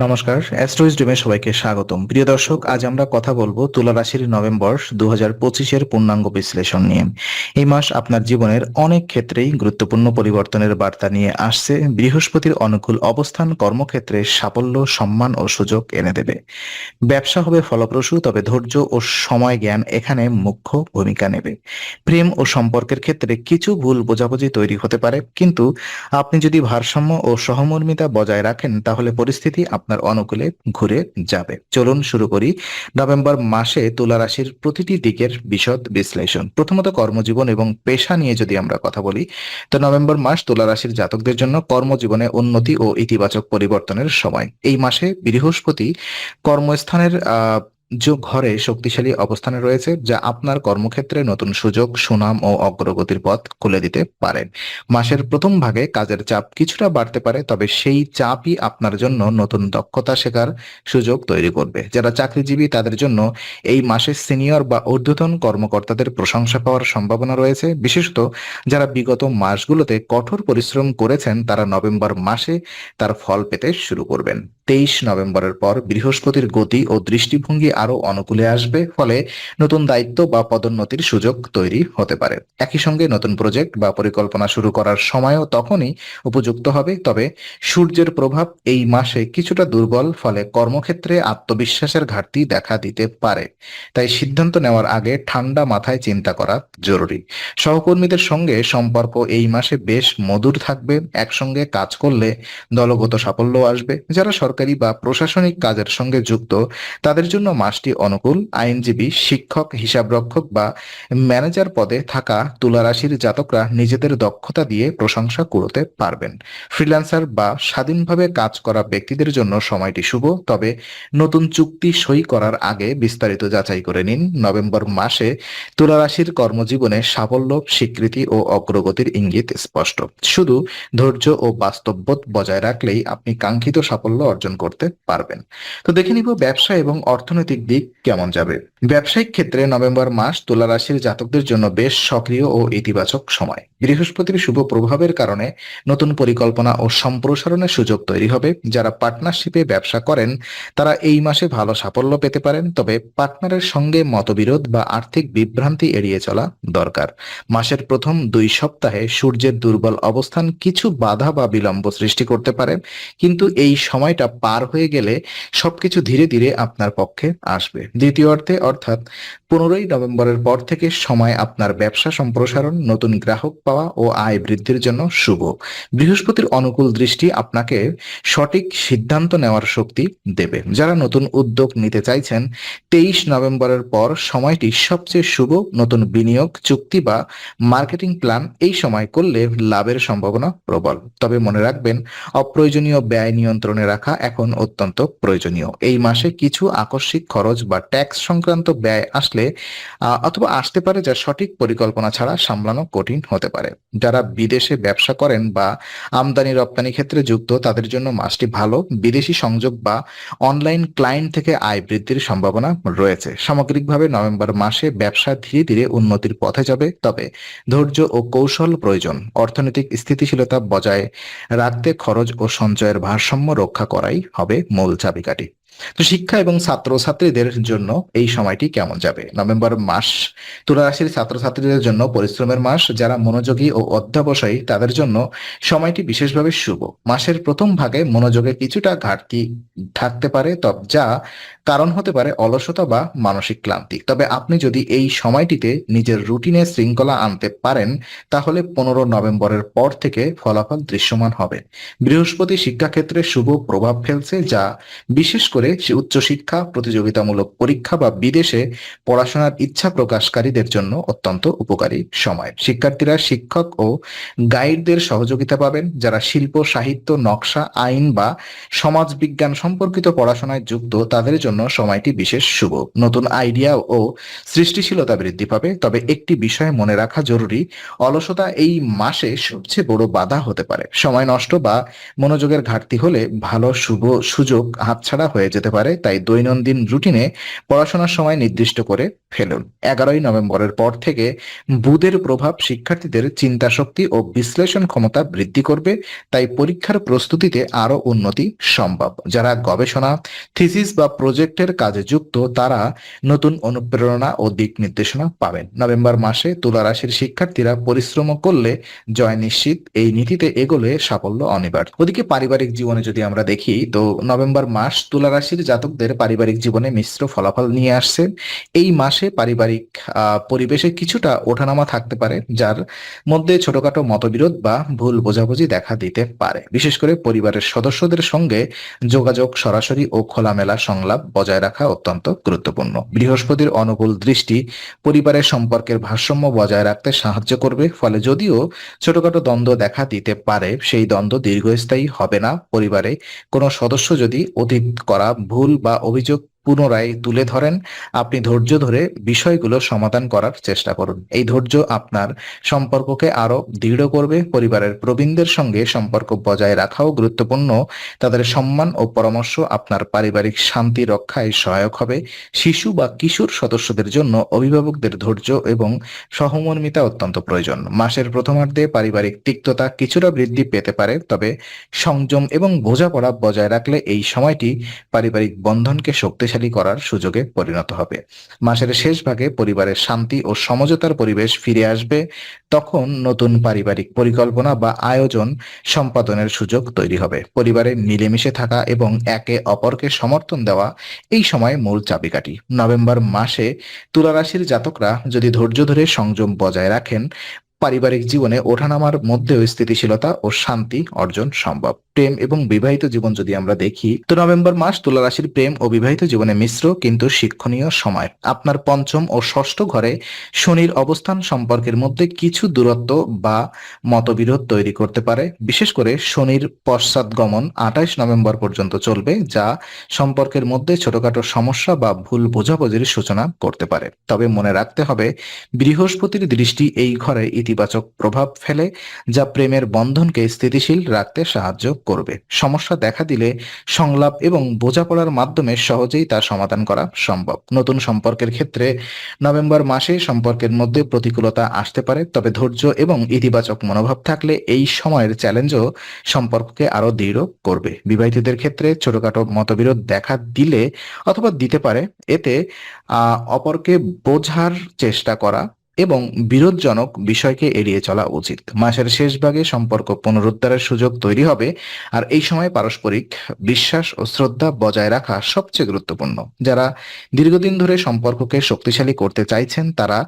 নমস্কার অ্যাস্ট্রোইজ ড্রিমে সবাইকে স্বাগতম। প্রিয় দর্শক, আজ আমরা কথা বলব তুলা রাশির নভেম্বর দু হাজার পঁচিশের পূর্ণাঙ্গ বিশ্লেষণ নিয়ে। এই মাস আপনার জীবনের অনেক ক্ষেত্রেই গুরুত্বপূর্ণ পরিবর্তনের বার্তা নিয়ে আসছে। বৃহস্পতির অনুকূল অবস্থান কর্মক্ষেত্রে সাফল্য, সম্মান ও সুযোগ এনে দেবে। ব্যবসা হবে ফলপ্রসূ, তবে ধৈর্য ও সময় জ্ঞান এখানে মুখ্য ভূমিকা নেবে। প্রেম ও সম্পর্কের ক্ষেত্রে কিছু ভুল বোঝাবুঝি তৈরি হতে পারে, কিন্তু আপনি যদি ভারসাম্য ও সহমর্মিতা বজায় রাখেন, তাহলে পরিস্থিতি আপনার অনুকূলে ঘুরে যাবে। চলুন শুরু করি। নভেম্বর মাসে তুলা রাশির প্রতিটি দিকের বিশদ বিশ্লেষণ। প্রথমত কর্মজীবন এবং পেশা নিয়ে যদি আমরা কথা বলি, তো নভেম্বর মাস তুলা রাশির জাতকদের জন্য কর্মজীবনে উন্নতি ও ইতিবাচক পরিবর্তনের সময়। এই মাসে বৃহস্পতি কর্মস্থানের আহ যে ঘরে শক্তিশালী অবস্থানে রয়েছে, যা আপনার কর্মক্ষেত্রে নতুন সুযোগ, সুনাম ও অগ্রগতির পথ খুলে দিতে পারেন মাসের প্রথম ভাগে কাজের চাপ কিছুটা বাড়তে পারে, তবে সেই চাপই আপনার জন্য নতুন দক্ষতা শেখার সুযোগ তৈরি করবে। যারা চাকরিজীবী, তাদের জন্য এই মাসে সিনিয়র বা ঊর্ধ্বতন কর্মকর্তাদের প্রশংসা পাওয়ার সম্ভাবনা রয়েছে। বিশেষত যারা বিগত মাসগুলোতে কঠোর পরিশ্রম করেছেন, তারা নভেম্বর মাসে তার ফল পেতে শুরু করবেন। তেইশ নভেম্বরের পর বৃহস্পতির গতি ও দৃষ্টিভঙ্গি আরও অনুকূলে আসবে, ফলে নতুন দায়িত্ব বা পদোন্নতির সুযোগ তৈরি হতে পারে। একই সঙ্গে নতুন প্রজেক্ট বা পরিকল্পনা শুরু করার সময়ও তখনই উপযুক্ত হবে, তবে সূর্যের প্রভাব এই মাসে কিছুটা দুর্বল, ফলে কর্মক্ষেত্রে আত্মবিশ্বাসের ঘাটতি দেখা দিতে পারে। তাই সিদ্ধান্ত নেওয়ার আগে ঠান্ডা মাথায় চিন্তা করা জরুরি। সহকর্মীদের সঙ্গে সম্পর্ক এই মাসে বেশ মধুর থাকবে, একসঙ্গে কাজ করলে দলগত সাফল্য আসবে। যারা সরকারি বা প্রশাসনিক কাজের সঙ্গে যুক্ত, তাদের জন্য মাসটি অনুকূল, আইনজীবী, শিক্ষক, হিসাবরক্ষক বা ম্যানেজার পদে থাকা তুলারাশির জাতকরা নিজেদের দক্ষতা দিয়ে প্রশংসা কুড়োতে পারবেন। ফ্রিল্যান্সার বা স্বাধীনভাবে কাজ করা ব্যক্তিদের জন্য সময়টি শুভ, তবে নতুন চুক্তি সই করার আগে বিস্তারিত যাচাই করে নিন। নভেম্বর মাসে তুলারাশির কর্মজীবনে সাফল্য, স্বীকৃতি ও অগ্রগতির ইঙ্গিত স্পষ্ট। শুধু ধৈর্য ও বাস্তববোধ বজায় রাখলেই আপনি কাঙ্ক্ষিত সাফল্য অর্জন করতে পারবেন। তো দেখে নিব ব্যবসা এবং অর্থনৈতিক দিক কেমন যাবে? ব্যবসায়িক ক্ষেত্রে নভেম্বর মাস তুলা রাশির জাতকদের জন্য বেশ সক্রিয় ও ইতিবাচক সময়। বৃহস্পতির শুভ প্রভাবের কারণে নতুন পরিকল্পনা ও সম্প্রসারণের সুযোগ তৈরি হবে। যারা পার্টনারশিপে ব্যবসা করেন, তারা এই মাসে ভালো সাফল্য পেতে পারেন, তবে পার্টনারের সঙ্গে মতবিরোধ বা আর্থিক বিভ্রান্তি এড়িয়ে চলা দরকার। মাসের প্রথম দুই সপ্তাহে সূর্যের দুর্বল অবস্থান কিছু বাধা বা বিলম্ব সৃষ্টি করতে পারে, কিন্তু এই সময়টা পার হয়ে গেলে সবকিছু ধীরে ধীরে আপনার পক্ষে আসবে। দ্বিতীয় অর্থে অর্থাৎ পনেরোই নভেম্বরের পর থেকে সময় আপনার ব্যবসা সম্প্রসারণ, নতুন গ্রাহক পাওয়া ও আয় বৃদ্ধির জন্য শুভ। বৃহস্পতির অনুকূল দৃষ্টি আপনাকে সঠিক সিদ্ধান্ত নেওয়ার শক্তি দেবে। যারা নতুন উদ্যোগ নিতে চাইছেন, তেইশ নভেম্বরের পর সময়টি সবচেয়ে শুভ, নতুন বিনিয়োগ, চুক্তি বা মার্কেটিং প্ল্যান এই সময় করলে লাভের সম্ভাবনা প্রবল। তবে মনে রাখবেন, অপ্রয়োজনীয় ব্যয় নিয়ন্ত্রণে রাখা এখন অত্যন্ত প্রয়োজনীয়। এই মাসে কিছু আকস্মিক খরচ বা ট্যাক্স সংক্রান্ত ব্যয় আসলে অথবা আসতে পারে যা সঠিক পরিকল্পনা ছাড়া সামলানো কঠিন হতে পারে। যারা বিদেশে ব্যবসা করেন বা আমদানি রপ্তানি ক্ষেত্রে যুক্ত, তাদের জন্য মাসটি ভালো। বিদেশি সংযোগ বা অনলাইন ক্লায়েন্ট থেকে আয় বৃদ্ধির সম্ভাবনা রয়েছে। সামগ্রিকভাবে নভেম্বর মাসে ব্যবসা ধীরে ধীরে উন্নতির পথে যাবে। তবে ধৈর্য ও কৌশল প্রয়োজন। অর্থনৈতিক স্থিতিশীলতা বজায় রাখতে খরচ ও সঞ্চয়ের ভারসাম্য রক্ষা করাই হবে মূল চাবিকাঠি। তো শিক্ষা এবং ছাত্রছাত্রীদের জন্য এই সময়টি কেমন যাবে? নভেম্বর মাস তুলা রাশির ছাত্রছাত্রীদের জন্য পরিশ্রমের মাস, যারা মনোযোগী ও অধ্যাবসায়ী, তাদের জন্য সময়টি বিশেষভাবে শুভ। মাসের প্রথম ভাগে মনোযোগে কিছুটা ঘাটতি থাকতে পারে, তব যা কারণ হতে পারে অলসতা বা মানসিক ক্লান্তি। তবে আপনি যদি এই সময়টিতে নিজের রুটিনে শৃঙ্খলা আনতে পারেন, তাহলে পনেরো নভেম্বরের পর থেকে ফলাফল দৃশ্যমান হবে। বৃহস্পতি শিক্ষাক্ষেত্রে শুভ প্রভাব ফেলছে যা, বিশেষ করে উচ্চশিক্ষা, প্রতিযোগিতামূলক পরীক্ষা বা বিদেশে পড়াশোনার ইচ্ছা প্রকাশকারীদের জন্য অত্যন্ত উপকারী সময়। শিক্ষার্থীরা শিক্ষক ও গাইডদের সহযোগিতা পাবেন, যারা শিল্প, সাহিত্য, নকশা, আইন বা সমাজ বিজ্ঞান সম্পর্কিত পড়াশোনায় যুক্ত, তাদের জন্য জন্য সময়টি বিশেষ শুভ। নতুন আইডিয়া ও সৃষ্টিশীলতা বৃদ্ধি পাবে, তবে একটি বিষয় মনে রাখা জরুরি, অলসতা এই মাসে সবচেয়ে বড় বাধা হতে পারে। সময় নষ্ট বা মনোযোগের ঘাটতি হলে ভালো শুভ সুযোগ হাতছাড়া হয়ে যেতে পারে, তাই দৈনন্দিন রুটিনে পড়াশোনার সময় নির্দিষ্ট করে ফেলুন। এগারোই নভেম্বরের পর থেকে বুধের প্রভাব শিক্ষার্থীদের চিন্তা শক্তি ও বিশ্লেষণ ক্ষমতা বৃদ্ধি করবে, তাই পরীক্ষার প্রস্তুতিতে আরও উন্নতি সম্ভব। যারা গবেষণা, থিসিস বা প্রজেক্টের কাজে যুক্ত, তারা নতুন অনুপ্রেরণা ও দিক নির্দেশনা পাবেন। নভেম্বর মাসে তুলা রাশির শিক্ষার্থীরা পরিশ্রম করলে জয় নিশ্চিত। এই নীতিতে এগোলে সাফল্য অনিবার্য। ওদিকে পারিবারিক জীবনে যদি আমরা দেখি, তো নভেম্বর মাস তুলা রাশির জাতকদের পারিবারিক জীবনে মিশ্র ফলাফল নিয়ে আসছে। এই মাসে পারিবারিক পরিবেশে কিছুটা ওঠানামা থাকতে পারে, যার মধ্যে ছোটখাটো মতবিরোধ বা ভুল বোঝাবুঝি দেখা দিতে পারে। বিশেষ করে পরিবারের সদস্যদের সঙ্গে যোগাযোগ সরাসরি ও খোলামেলা সংলাপ বজায় রাখা অত্যন্ত গুরুত্বপূর্ণ। বৃহস্পতির অনুকূল দৃষ্টি পরিবারের সম্পর্কের ভারসাম্য বজায় রাখতে সাহায্য করবে, ফলে যদিও ছোটখাটো দ্বন্দ্ব দেখা দিতে পারে, সেই দ্বন্দ্ব দীর্ঘস্থায়ী হবে না। পরিবারে কোনো সদস্য যদি অধিক করা ভুল বা অভিযোগ পুনরায় তুলে ধরেন, আপনি ধৈর্য ধরে বিষয়গুলো সমাধান করার চেষ্টা করুন। এই ধৈর্য আপনার সম্পর্ককে আরও দৃঢ় করবে, পরিবারের প্রবীণদের সঙ্গে সম্পর্ক বজায় রাখাও গুরুত্বপূর্ণ, তাদের সম্মান ও পরামর্শ আপনার পারিবারিক শান্তি রক্ষায় সহায়ক হবে, শিশু বা কিশোর সদস্যদের জন্য অভিভাবকদের ধৈর্য এবং সহমর্মিতা অত্যন্ত প্রয়োজন। মাসের প্রথমার্ধে পারিবারিক তিক্ততা কিছুটা বৃদ্ধি পেতে পারে, তবে সংযম এবং বোঝাপড়া বজায় রাখলে এই সময়টি পারিবারিক বন্ধনকে শক্তিশালী করার সুযোগে পরিণত হবে। মাসের শেষ ভাগে পরিবারের শান্তি ও সমঝোতার পরিবেশ ফিরে আসবে। তখন নতুন পারিবারিক পরিকল্পনা বা আয়োজন সম্পাদনের সুযোগ তৈরি হবে। পরিবারে মিলেমিশে থাকা এবং একে অপরকে সমর্থন দেওয়া এই সময় মূল চাবিকাঠি। নভেম্বর মাসে তুলা রাশির জাতকরা যদি ধৈর্য ধরে সংযম বজায় রাখেন পারিবারিক জীবনে ওঠানামার মধ্যেও স্থিতিশীলতা ও শান্তি অর্জন সম্ভব। প্রেম এবং বিবাহিত জীবন যদি আমরা দেখি, তো নভেম্বর মাস তুলা রাশির প্রেম ও বিবাহিত জীবনে মিশ্র কিন্তু শিক্ষণীয় সময়। আপনার পঞ্চম ও ষষ্ঠ ঘরে শনির অবস্থান সম্পর্কের মধ্যে কিছু দূরত্ব বা মতবিরোধ তৈরি করতে পারে। বিশেষ করে শনির পশ্চাৎগমন আঠাইশ নভেম্বর পর্যন্ত চলবে, যা সম্পর্কের মধ্যে ছোটখাটো সমস্যা বা ভুল বোঝাবুঝির সূচনা করতে পারে। তবে মনে রাখতে হবে, বৃহস্পতির দৃষ্টি এই ঘরে ইতিবাচক প্রভাব ফেলে, যা প্রেমের বন্ধনকে স্থিতিশীল রাখতে সাহায্য করবে। সমস্যা দেখা দিলে সংলাপ এবং বোঝাপড়ার মাধ্যমে সহজেই তা সমাধান করা সম্ভব। নতুন সম্পর্কের ক্ষেত্রে নভেম্বর মাসে সম্পর্কের মধ্যে প্রতিকূলতা আসতে পারে, তবে ধৈর্য এবং ইতিবাচক মনোভাব থাকলে এই সময়ের চ্যালেঞ্জও সম্পর্ককে আরও দৃঢ় করবে। বিবাহিতদের ক্ষেত্রে ছোটখাটো মতবিরোধ দেখা দিলে অথবা দিতে পারে। এতে অপরকে বোঝার চেষ্টা করা এবং বিরোধজনক বিষয়কে এড়িয়ে চলা উচিত। মাসের শেষ ভাগে সম্পর্ক পুনরুদ্ধারের সুযোগ তৈরি হবে, আর এই সময় পারস্পরিক বিশ্বাস ও শ্রদ্ধা বজায় রাখা সবচেয়ে গুরুত্বপূর্ণ। যারা দীর্ঘদিন ধরে সম্পর্ককে শক্তিশালী করতে চাইছেন, তারা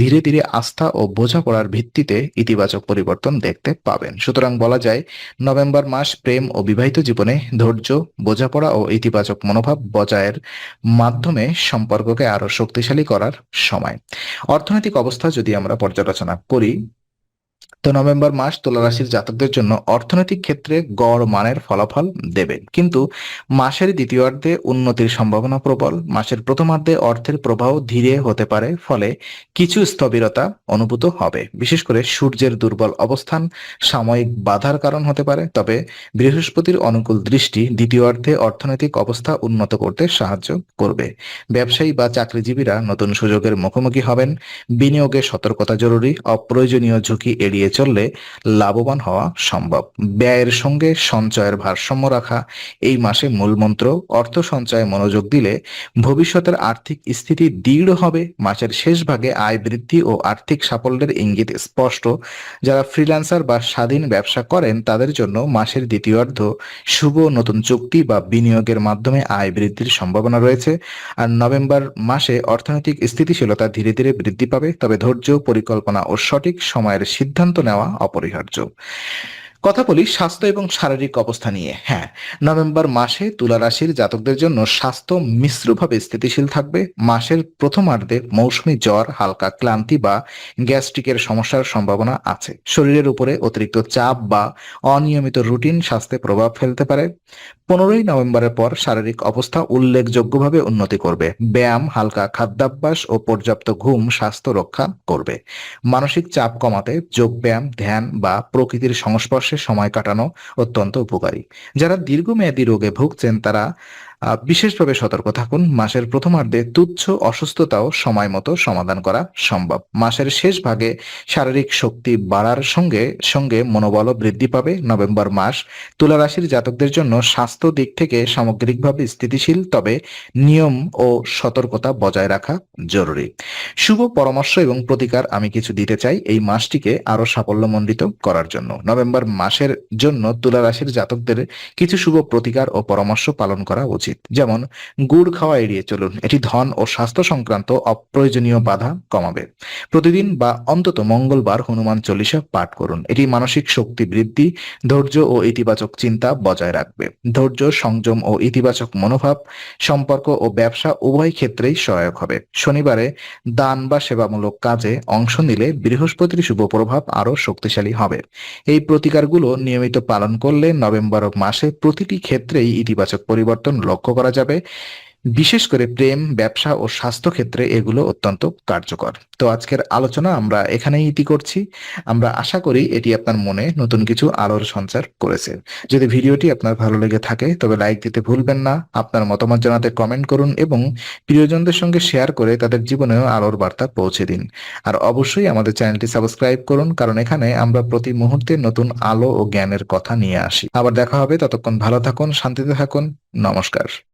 ধীরে ধীরে আস্থা ও বোঝাপড়ার ভিত্তিতে ইতিবাচক পরিবর্তন দেখতে পাবেন। সুতরাং বলা যায়, নভেম্বর মাস প্রেম ও বিবাহিত জীবনে ধৈর্য, বোঝাপড়া ও ইতিবাচক মনোভাব বজায়ের মাধ্যমে সম্পর্ককে আরও শক্তিশালী করার সময়। অর্থনৈতিক অবস্থা যদি আমরা পর্যালোচনা করি তো নভেম্বর মাস তুলা রাশির জাতকদের জন্য অর্থনৈতিক ক্ষেত্রে গড় মানের ফলাফল দেবে। কিন্তু মাসের দ্বিতীয়ার্ধে উন্নতির সম্ভাবনা প্রবল। মাসের প্রথমার্ধে অর্থের প্রবাহ ধীরে হতে পারে, ফলে কিছু স্থবিরতা অনুভূত হবে। বিশেষ করে সূর্যের দুর্বল অবস্থান সাময়িক বাধার কারণ হতে পারে, তবে বৃহস্পতির অনুকূল দৃষ্টি দ্বিতীয়ার্ধে অর্থনৈতিক অবস্থা উন্নত করতে সাহায্য করবে। ব্যবসায়ী বা চাকরিজীবীরা নতুন সুযোগের মুখোমুখি হবেন। বিনিয়োগে সতর্কতা জরুরি। অপ্রয়োজনীয় ঝুঁকি এড়িয়ে চললে লাভবান হওয়া সম্ভব। ব্যয়ের সঙ্গে সঞ্চয়ের ভারসাম্য রাখা, এই মাসে মূলমন্ত্র, অর্থ সঞ্চয়ে মনোযোগ দিলে ভবিষ্যতের আর্থিক স্থিতি দৃঢ় হবে। মাসের শেষ ভাগে আয় বৃদ্ধি ও আর্থিক সাফল্যের ইঙ্গিত স্পষ্ট। যারা ফ্রিল্যান্সার বা স্বাধীন ব্যবসা করেন, তাদের জন্য মাসের দ্বিতীয়ার্ধ শুভ নতুন চুক্তি বা বিনিয়োগের মাধ্যমে আয় বৃদ্ধির সম্ভাবনা রয়েছে। আর নভেম্বর মাসে অর্থনৈতিক স্থিতিশীলতা ধীরে ধীরে বৃদ্ধি পাবে। তবে ধৈর্য, পরিকল্পনা ও সঠিক সময়ের সিদ্ধান্ত নেওয়া অপরিহার্য। কথা বলি স্বাস্থ্য এবং শারীরিক অবস্থা নিয়ে। হ্যাঁ নভেম্বর মাসে তুলা রাশির জাতকদের জন্য স্বাস্থ্য মিশ্রভাবে স্থিতিশীল থাকবে। মাসের প্রথমার্ধে মৌসুমী জ্বর, হালকা ক্লান্তি বা গ্যাস্ট্রিকের সমস্যার সম্ভাবনা আছে। শরীরের উপরে অতিরিক্ত চাপ বা অনিয়মিত রুটিন স্বাস্থ্যে প্রভাব ফেলতে পারে। পনেরোই নভেম্বরের পর শারীরিক অবস্থা উল্লেখযোগ্যভাবে উন্নতি করবে। ব্যায়াম, হালকা খাদ্যাভ্যাস ও পর্যাপ্ত ঘুম স্বাস্থ্য রক্ষা করবে। মানসিক চাপ কমাতে যোগব্যায়াম ধ্যান বা প্রকৃতির সংস্পর্শে সময় কাটানো অত্যন্ত উপকারী। যারা দীর্ঘমেয়াদী রোগে ভুগছেন তারা বিশেষভাবে সতর্ক থাকুন। মাসের প্রথমার্ধে তুচ্ছ অসুস্থতাও সময় মতো সমাধান করা সম্ভব। মাসের শেষ ভাগে শারীরিক শক্তি বাড়ার সঙ্গে সঙ্গে মনোবলও বৃদ্ধি পাবে। নভেম্বর মাস তুলা রাশির জাতকদের জন্য স্বাস্থ্য দিক থেকে সামগ্রিকভাবে স্থিতিশীল, তবে নিয়ম ও সতর্কতা বজায় রাখা জরুরি। শুভ পরামর্শ এবং প্রতিকার আমি কিছু দিতে চাই এই মাসটিকে আরও সাফল্যমণ্ডিত করার জন্য। নভেম্বর মাসের জন্য তুলা রাশির জাতকদের কিছু শুভ প্রতিকার ও পরামর্শ পালন করা উচিত। যেমন, গুড় খাওয়া এড়িয়ে চলুন। এটি ধন ও স্বাস্থ্য সংক্রান্ত অপ্রয়োজনীয় বাধা কমাবে। প্রতিদিন বা অন্তত মঙ্গলবার হনুমান চল্লিশা পাঠ করুন। এটি মানসিক শক্তি বৃদ্ধি, ধৈর্য ও ইতিবাচক চিন্তা বজায় রাখবে। ধৈর্য, সংযম ও ইতিবাচক মনোভাব, সম্পর্ক ও ব্যবসা উভয় ক্ষেত্রেই সহায়ক হবে। শনিবারে দান বা সেবামূলক কাজে অংশ নিলে বৃহস্পতির শুভ প্রভাব আরও শক্তিশালী হবে। এই প্রতিকারগুলো নিয়মিত পালন করলে নভেম্বর মাসে প্রতিটি ক্ষেত্রেই ইতিবাচক পরিবর্তন লক্ষ্য করা যাবে। বিশেষ করে প্রেম, ব্যবসা ও স্বাস্থ্য ক্ষেত্রে এগুলো অত্যন্ত কার্যকর। তো আজকের আলোচনা আমরা এখানেই ইতি করছি। আমরা আশা করি এটি আপনার মনে নতুন কিছু আলোর সঞ্চার করেছে। যদি ভিডিওটি আপনার ভালো লেগে থাকে, তবে লাইক দিতে ভুলবেন না, আপনার মতামত জানাতে কমেন্ট করুন এবং প্রিয়জনদের সঙ্গে শেয়ার করে তাদের জীবনেও আলোর বার্তা পৌঁছে দিন। আর অবশ্যই আমাদের চ্যানেলটি সাবস্ক্রাইব করুন, কারণ এখানে আমরা প্রতি মুহূর্তে নতুন আলো ও জ্ঞানের কথা নিয়ে আসি। আবার দেখা হবে, ততক্ষণ ভালো থাকুন, শান্তিতে থাকুন, নমস্কার।